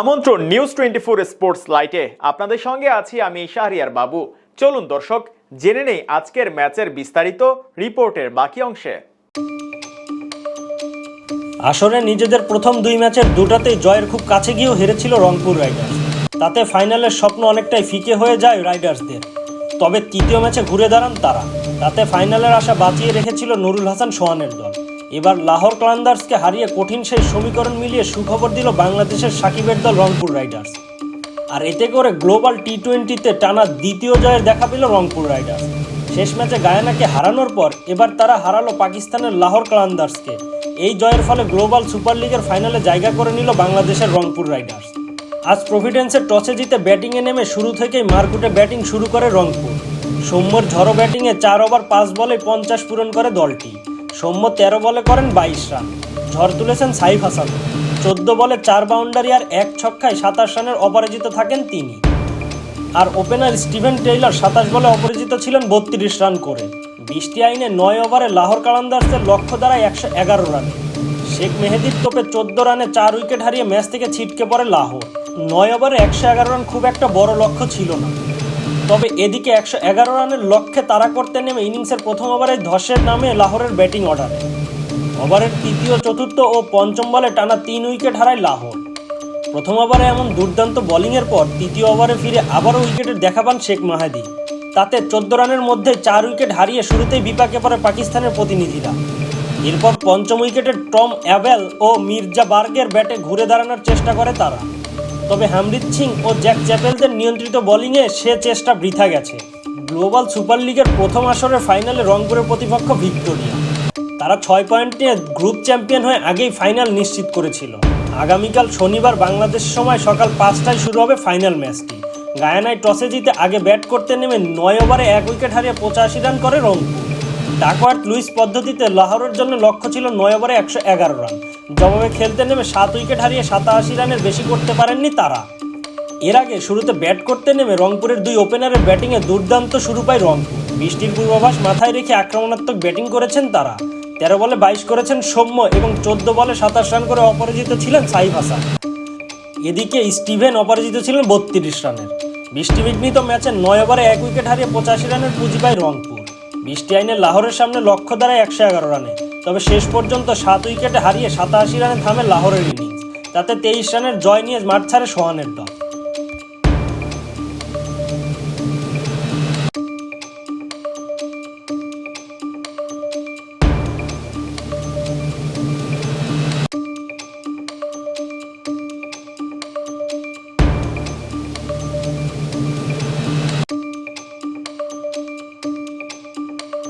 আমন্ত্রণ news twenty four sports লাইটে আপনাদের সঙ্গে আছি আমি শাহরিয়ার বাবু। চলুন দর্শক, জেনে নেই আজকের ম্যাচের বিস্তারিত রিপোর্টের বাকি অংশে। আসরে নিজেদের প্রথম দুই ম্যাচের দুটাতেই জয়ের খুব কাছে গিয়েও হেরেছিল রংপুর রাইডার্স। তাতে ফাইনালের স্বপ্ন অনেকটাই ফিকে হয়ে যায় রাইডার্সদের। তবে তৃতীয় ম্যাচে ঘুরে দাঁড়ান তারা। তাতে ফাইনালের আশা বাঁচিয়ে রেখেছিল নুরুল হাসান সোহানের দল। এবার লাহোর ক্লান্দার্সকে হারিয়ে কঠিন সেই সমীকরণ মিলিয়ে সুখবর দিল বাংলাদেশের সাকিবের দল রংপুর রাইডার্স। আর এতে করে গ্লোবাল টি টোয়েন্টিতে টানা দ্বিতীয় জয়ের দেখা পেল রংপুর রাইডার্স। শেষ ম্যাচে গায়ানাকে হারানোর পর এবার তারা হারালো পাকিস্তানের লাহোর কালান্দার্সকে। এই জয়ের ফলে গ্লোবাল সুপার লিগের ফাইনালে জায়গা করে নিল বাংলাদেশের রংপুর রাইডার্স। আজ প্রভিডেন্সের টসে জিতে ব্যাটিংয়ে নেমে শুরু থেকেই মারকুটে ব্যাটিং শুরু করে রংপুর। সৌম্যর ঝড়ো ব্যাটিংয়ে চার ওভার, পাঁচ বলে পঞ্চাশ পূরণ করে দলটি। সৌম্য তেরো বলে করেন বাইশ রান। ঝড় তুলেছেন সাইফ হাসান। চোদ্দ বলে চার বাউন্ডারি আর এক ছক্কায় সাতাশ রানের অপরাজিত থাকেন তিনি। আর ওপেনার স্টিভেন টেইলর সাতাশ বলে অপরাজিত ছিলেন বত্রিশ রান করে। বৃষ্টি আইনে নয় ওভারে লাহোর কালান্দার্সের লক্ষ্য দাঁড়ায় একশো এগারো রানে। শেখ মেহেদির তোপে চোদ্দ রানে চার উইকেট হারিয়ে ম্যাচ থেকে ছিটকে পড়ে লাহোর। নয় ওভারে একশো এগারো রান খুব একটা বড় লক্ষ্য ছিল না। তবে এদিকে একশো এগারো রানের লক্ষ্যে তাড়া করতে নেমে ইনিংসের প্রথম ওভারে ধসের নামে লাহোরের ব্যাটিং অর্ডারে। ওভারের তৃতীয়, চতুর্থ ও পঞ্চম বলে টানা তিন উইকেট হারায় লাহোর। প্রথম ওভারে এমন দুর্দান্ত বোলিংয়ের পর তৃতীয় ওভারে ফিরে আবারও উইকেটের দেখা পান শেখ মাহাদি। তাতে চোদ্দ রানের মধ্যে চার উইকেট হারিয়ে শুরুতেই বিপাকে পড়ে পাকিস্তানের প্রতিনিধিরা। এরপর পঞ্চম উইকেটে টম অ্যাবেল ও মির্জা বার্গের ব্যাটে ঘুরে দাঁড়ানোর চেষ্টা করে তারা। তবে হামরিত সিং ও জ্যাক চ্যাপেলদের নিয়ন্ত্রিত বোলিংয়ে সে চেষ্টা বৃথা গেছে। গ্লোবাল সুপার লিগের প্রথম আসরের ফাইনালে রংপুরের প্রতিপক্ষ ভিক্টোরিয়া। তারা ছয় পয়েন্ট নিয়ে গ্রুপ চ্যাম্পিয়ন হয়ে আগেই ফাইনাল নিশ্চিত করেছিল। আগামীকাল শনিবার বাংলাদেশ সময় সকাল পাঁচটায় শুরু হবে ফাইনাল ম্যাচটি। গায়ানায় টসে জিতে আগে ব্যাট করতে নেমে নয় ওভারে এক উইকেট হারিয়ে পঁচাশি রান করে রংপুর। ডাকওয়ার্থ লুইস পদ্ধতিতে লাহোরের জন্য লক্ষ্য ছিল নয় ওভারে একশো এগারো রান। জবাবে খেলতে নেমে সাত উইকেট হারিয়ে সাতাশি রানের বেশি করতে পারেননি তারা। এর আগে শুরুতে ব্যাট করতে নেমে রংপুরের দুই ওপেনারের ব্যাটিংয়ে দুর্দান্ত শুরু পায় রংপুর। বৃষ্টির পূর্বাভাস মাথায় রেখে আক্রমণাত্মক ব্যাটিং করেছেন তারা। তেরো বলে বাইশ করেছেন সৌম্য এবং চোদ্দ বলে সাতাশ রান করে অপরাজিত ছিলেন সাইফ হাসান। এদিকে স্টিভেন অপরাজিত ছিলেন বত্রিশ রানের। বৃষ্টিবিঘ্নিত ম্যাচে নয় ওভারে এক উইকেট হারিয়ে পঁচাশি রানের পুঁজি পায় রংপুর। বৃষ্টি আইনে লাহোরের সামনে লক্ষ্য দাঁড়ায় একশো এগারো রানে। তবে শেষ পর্যন্ত সাত উইকেটে হারিয়ে সাতাশি রানে থামে লাহোরের ইনিংস। তাতে তেইশ রানের জয় নিয়ে মাঠ ছাড়ে সোহানের দল।